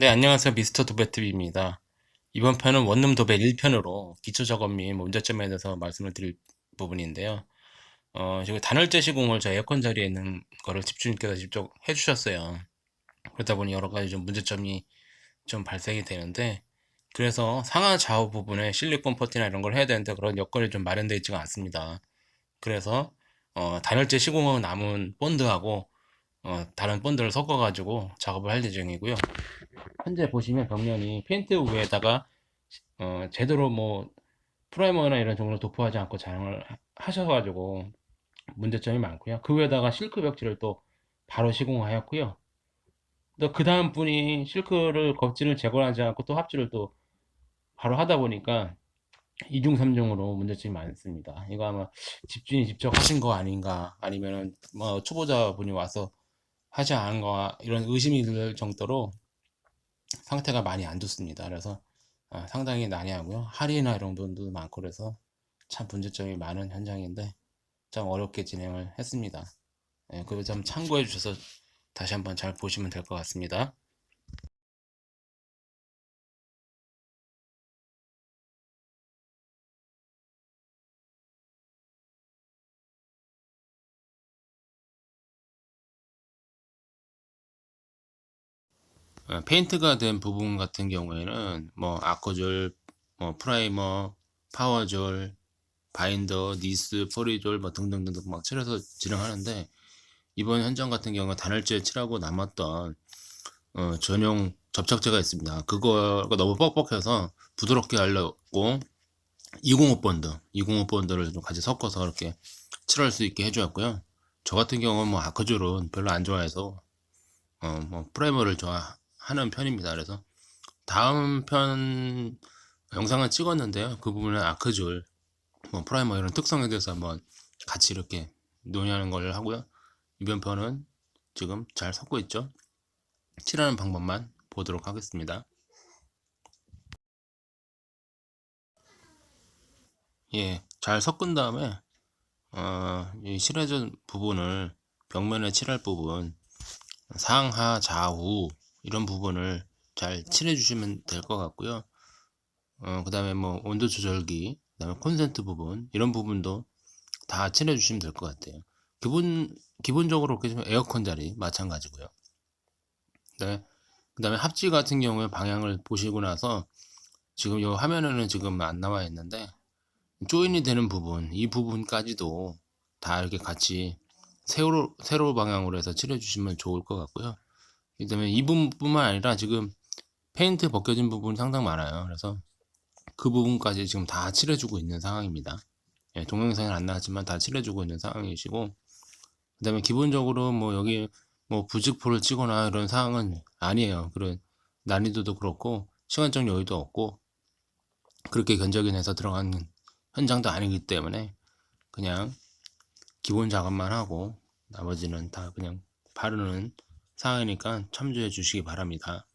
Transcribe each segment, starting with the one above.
네, 안녕하세요. 미스터 도배TV입니다. 이번 편은 원룸 도배 1편으로 기초 작업 및 문제점에 대해서 말씀을 드릴 부분인데요. 어, 지금 단열재 시공을 저 에어컨 자리에 있는 거를 집주인께서 직접 해주셨어요. 그러다 보니 여러 가지 좀 문제점이 좀 발생이 되는데, 그래서 상하 좌우 부분에 실리콘 퍼티나 이런 걸 해야 되는데 그런 여건이 좀 마련되어 있지가 않습니다. 그래서 어, 단열재 시공은 남은 본드하고 어, 다른 본드를 섞어가지고 작업을 할 예정이고요. 현재 보시면 벽면이 페인트 위에다가 어, 제대로 뭐 프라이머나 이런 종류를 도포하지 않고 하- 하셔가지고 문제점이 많고요. 그 위에다가 실크 벽지를 또 바로 시공하였고요. 또 그 다음 분이 실크를 껍질을 제거하지 않고 또 합주를 또 바로 하다 보니까 이중 삼중으로 문제점이 많습니다. 이거 아마 집주인이 직접 하신 거 아닌가 아니면은 뭐 초보자 분이 와서 하지 않은 거 이런 의심이 들 정도로 상태가 많이 안 좋습니다. 그래서 아, 상당히 난해하고요. 할인이나 이런 부분도 많고 그래서 참 문제점이 많은 현장인데 좀 어렵게 진행을 했습니다. 예, 그거 좀 참고해 주셔서 다시 한번 잘 보시면 될 것 같습니다. 페인트가 된 부분 같은 경우에는 뭐 아코졸, 뭐 프라이머, 파워졸, 바인더, 니스, 포리졸 뭐 등등등등 막 칠해서 진행하는데 이번 현장 같은 경우 단열재 칠하고 남았던 어, 전용 접착제가 있습니다. 그거가 너무 뻑뻑해서 부드럽게 하려고 205 본드, 205 본드를 좀 같이 섞어서 이렇게 칠할 수 있게 해주었고요. 저 같은 경우는 뭐 아크졸은 별로 안 좋아해서 어, 뭐 프라이머를 좋아 하는 편입니다. 그래서 다음 편 영상을 찍었는데요. 그 부분은 아크졸, 뭐 프라이머 이런 특성에 대해서 한번 같이 이렇게 논의하는 걸 하고요. 이번 편은 지금 잘 섞고 있죠. 칠하는 방법만 보도록 하겠습니다. 예, 잘 섞은 다음에 어, 이 칠해준 부분을 벽면에 칠할 부분 상하 좌우 이런 부분을 잘 칠해 주시면 될 것 같고요. 어, 그 다음에 뭐 온도 조절기, 그 다음에 콘센트 부분 이런 부분도 다 칠해 주시면 될 것 같아요. 기본 기본적으로 그렇게 좀 에어컨 자리 마찬가지고요. 네. 그 다음에 합지 같은 경우에 방향을 보시고 나서 지금 이 화면에는 지금 안 나와 있는데 조인이 되는 부분 이 부분까지도 다 이렇게 같이 세로 세로 방향으로 해서 칠해 주시면 좋을 것 같고요. 그 다음에 이 부분뿐만 아니라 지금 페인트 벗겨진 부분이 상당 많아요. 그래서 그 부분까지 지금 다 칠해주고 있는 상황입니다. 예, 동영상에 안 나왔지만 다 칠해주고 있는 상황이시고, 그 다음에 기본적으로 뭐 여기 뭐 부직포를 치거나 이런 상황은 아니에요. 그런 난이도도 그렇고, 시간적 여유도 없고, 그렇게 견적인해서 들어가는 현장도 아니기 때문에, 그냥 기본 작업만 하고, 나머지는 다 그냥 바르는 상황이니까 참조해 주시기 바랍니다.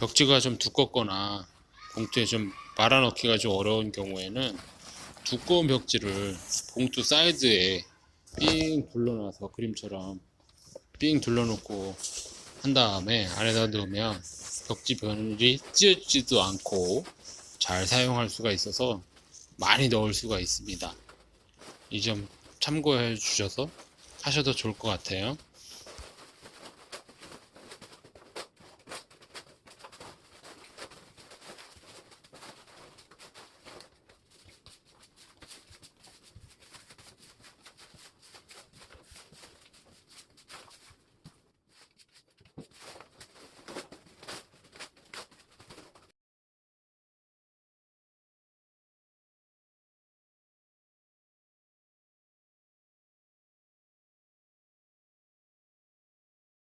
벽지가 좀 두껍거나 봉투에 좀 말아넣기가 좀 어려운 경우에는 두꺼운 벽지를 봉투 사이드에 삥 둘러놔서 그림처럼 삥 둘러놓고 한 다음에 안에다 넣으면 벽지 변이 찢어지지도 않고 잘 사용할 수가 있어서 많이 넣을 수가 있습니다. 이 점 참고해 주셔서 하셔도 좋을 것 같아요.